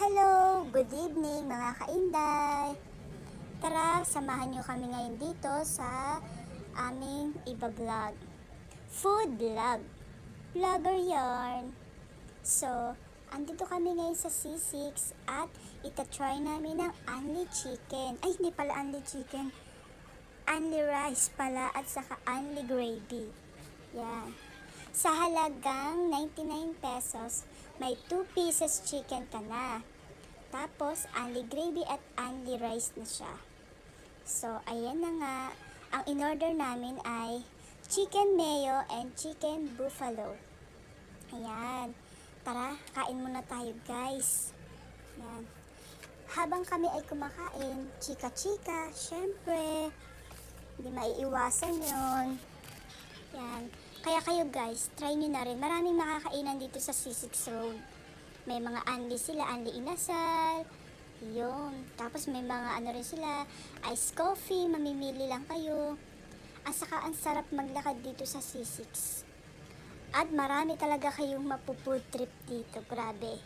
Hello! Good evening mga kainday! Tara, samahan nyo kami ngayon dito sa aming iba-vlog. Food vlog. Vlogger yarn. So, andito kami ngayon sa C6 at itatry namin ng only chicken. Ay, hindi pala only chicken. Only rice pala at saka only gravy. Yan. Sa halagang 99 pesos, may 2 pieces chicken ka na. Tapos, only gravy at only rice na siya. So, ayan na nga. Ang in-order namin ay chicken mayo and chicken buffalo. Ayan. Tara, kain muna tayo guys. Ayan. Habang kami ay kumakain, chika-chika, syempre, hindi maiiwasan yon. Yan. Kaya kayo guys, try nyo na rin. Maraming makakainan dito sa C6 Road. May mga anli sila, anli inasal. Yun. Tapos may mga ano rin sila, ice coffee, mamimili lang kayo. At saka ang sarap maglakad dito sa C6. At marami talaga kayong mapufood trip dito. Grabe.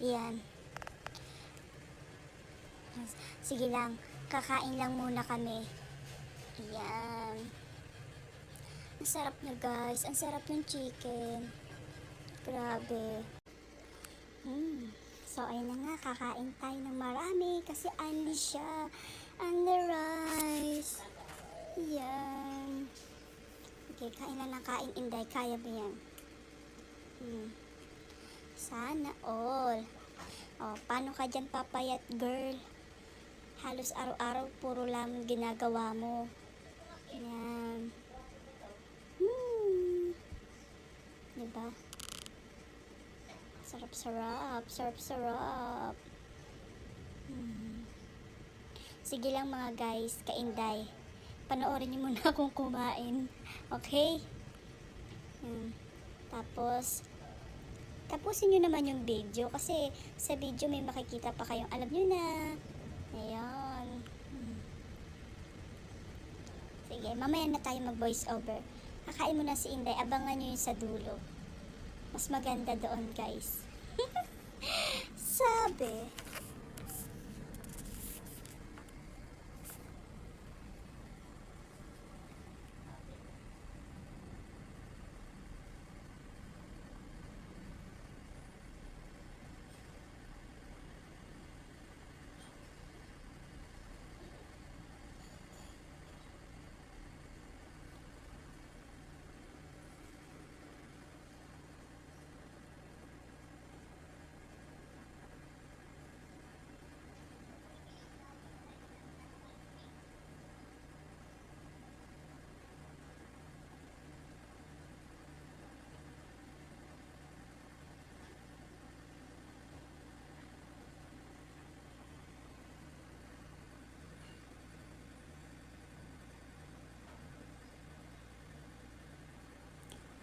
Yan. Sige lang, kakain lang muna kami. Yan. Ang sarap na guys. Ang sarap ng chicken. Grabe. Hmm. So, ayun na nga. Kakain tayo ng marami kasi only siya. Only rice. Yan. Okay, kain na lang kain. Inday, kaya ba yan? Hmm. Sana all. Oh, paano ka dyan papayat, girl? Halos araw-araw puro lang ginagawa mo. Yan. Hmm. Diba? Sarap-sarap. Sarap-sarap. Hmm. Sige lang mga guys, kainday. Panoorin niyo muna akong kumain. Okay? Hmm. Tapos, tapusin nyo naman yung video kasi sa video may makikita pa kayong alam nyo na. Ayan. Hmm. Sige, mamaya na tayo mag voice over. Kakain mo na si Inday, abangan nyo yung sa dulo. Mas maganda doon, guys. Sabi.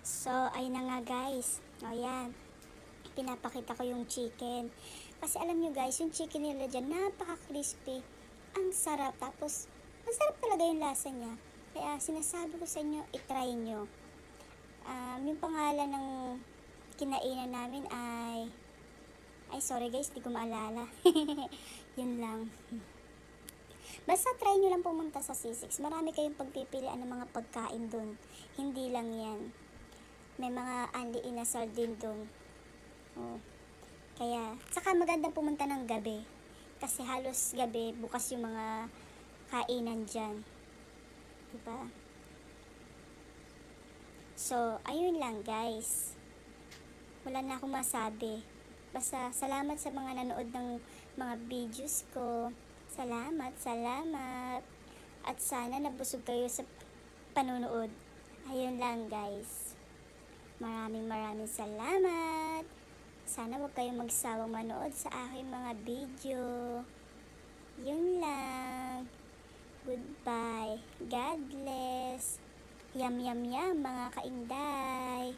So, ayun na nga guys. O yan. Pinapakita ko yung chicken. Kasi alam nyo guys, yung chicken nila dyan, napaka-crispy. Ang sarap. Tapos, ang sarap talaga yung lasa niya. Kaya sinasabi ko sa inyo, itry nyo. Um, yung pangalan ng kinainan namin ay... Ay, sorry guys, di ko maalala. Yun lang. Basta try nyo lang pumunta sa C6. Marami kayong pagpipilian ng mga pagkain dun. Hindi lang yan. May mga anli inasal din dun. Oh. Kaya, saka magandang pumunta ng gabi. Kasi halos gabi, bukas yung mga kainan dyan. Diba? So, ayun lang guys. Wala na akong masabi. Basta, salamat sa mga nanood ng mga videos ko. Salamat, salamat. At sana nabusog kayo sa panonood. Ayun lang guys. Maraming maraming salamat. Sana huwag kayong magsawang manood sa aking mga video. Yun lang. Goodbye. God bless. Yum, yum, yum, mga kainday.